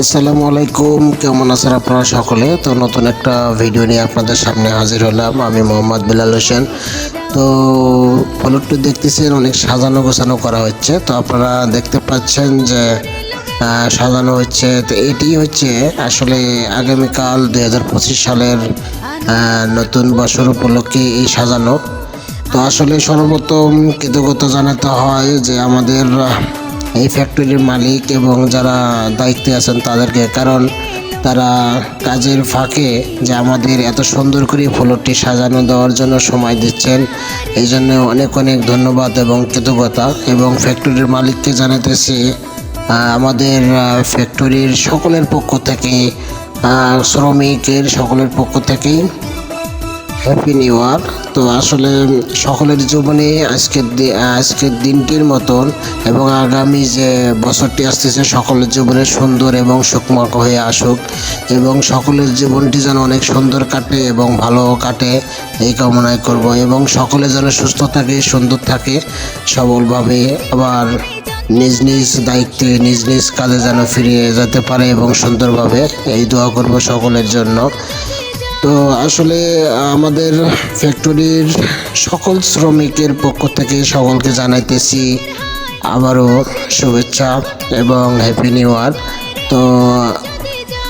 আসসালামু আলাইকুম, কেমন আছেন আপনারা সকলে? তো নতুন একটা ভিডিও নিয়ে আপনাদের সামনে হাজির হলাম। আমি মোহাম্মদ বিলাল হোসেন। তো ফলকটি দেখতেছেন, অনেক সাজানো গোছানো করা হচ্ছে। তো আপনারা দেখতে পাচ্ছেন যে সাজানো হচ্ছে। তো এটি হচ্ছে আসলে আগামীকাল দুই হাজার পঁচিশ সালের নতুন বছর উপলক্ষে এই সাজানো। তো আসলে সর্বপ্রথম কৃতজ্ঞতা জানাতে হয় যে আমাদের এই ফ্যাক্টরির মালিক এবং যারা দায়িত্বে আছেন তাদেরকে, কারণ তারা কাজের ফাঁকে যে আমাদের এত সুন্দর করে ফ্লোরটি সাজানো দেওয়ার জন্য সময় দিচ্ছেন, এই জন্য অনেক অনেক ধন্যবাদ এবং কৃতজ্ঞতা। এবং ফ্যাক্টরির মালিককে জানাতেছি আমাদের ফ্যাক্টরির সকলের পক্ষ থেকে শ্রমিকের সকলের পক্ষ থেকেই হ্যাপি নিউ ইয়ার তো আসলে সকলের জীবনে আজকের আজকের দিনটির মতন এবং আগামী যে বছরটি আসতেছে, সকলের জীবনে সুন্দর এবং সুখময় হয়ে আসুক এবং সকলের জীবনটি যেন অনেক সুন্দর কাটে এবং ভালো কাটে, এই কামনাই করব এবং সকলে যেন সুস্থ থাকে, সুন্দর থাকে, সবলভাবে আবার নিজ নিজ দায়িত্বে, নিজ নিজ কাজে যেন ফিরিয়ে যেতে পারে এবং সুন্দরভাবে এই দোয়া করব সকলের জন্য। তো আসলে আমাদের ফ্যাক্টরির সকল শ্রমিকের পক্ষ থেকে সকলকে জানাইতেছি আবারও শুভেচ্ছা এবং হ্যাপি নিউ ইয়ার তো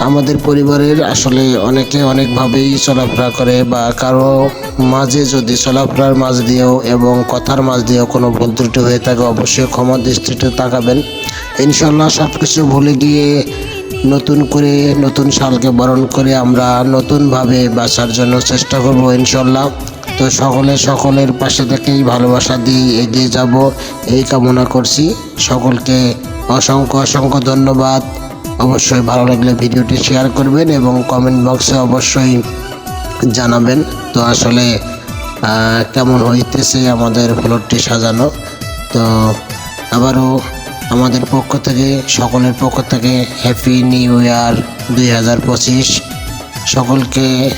আমাদের পরিবারের আসলে অনেকে অনেকভাবেই চলাফেরা করে বা কারও মাঝে যদি চলাফেরার মাঝ দিয়েও এবং কথার মাঝ দিয়েও কোনো ভুল ত্রুটি হয়ে থাকে, অবশ্যই ক্ষমা দৃষ্টিতে তাকাবেন। ইনশাল্লাহ সব কিছু ভুলে গিয়ে নতুন করে, নতুন সালকে বরণ করে আমরা নতুনভাবে বাঁচার জন্য চেষ্টা করব ইনশাল্লাহ। তো সকলে সকলের পাশে থেকেই ভালোবাসা দিয়ে এগিয়ে যাব, এই কামনা করছি। সকলকে অসংখ্য অসংখ্য ধন্যবাদ। অবশ্যই ভালো লাগলে ভিডিওটি শেয়ার করবেন এবং কমেন্ট বক্সে অবশ্যই জানাবেন। তো আসলে কেমন হইতেছে আমাদের ফ্লোরটি সাজানো। তো আবারও আমাদের পক্ষ থেকে, সকলের পক্ষ থেকে হ্যাপি নিউ ইয়ার দুই হাজার পঁচিশ। সকলকে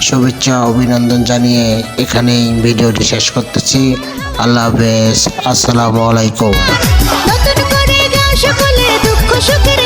শুভেচ্ছা, অভিনন্দন জানিয়ে এখানেই ভিডিওটি শেষ করতেছি। আল্লাহ হাফেজ। আসসালামু আলাইকুম। দুঃখ সুখের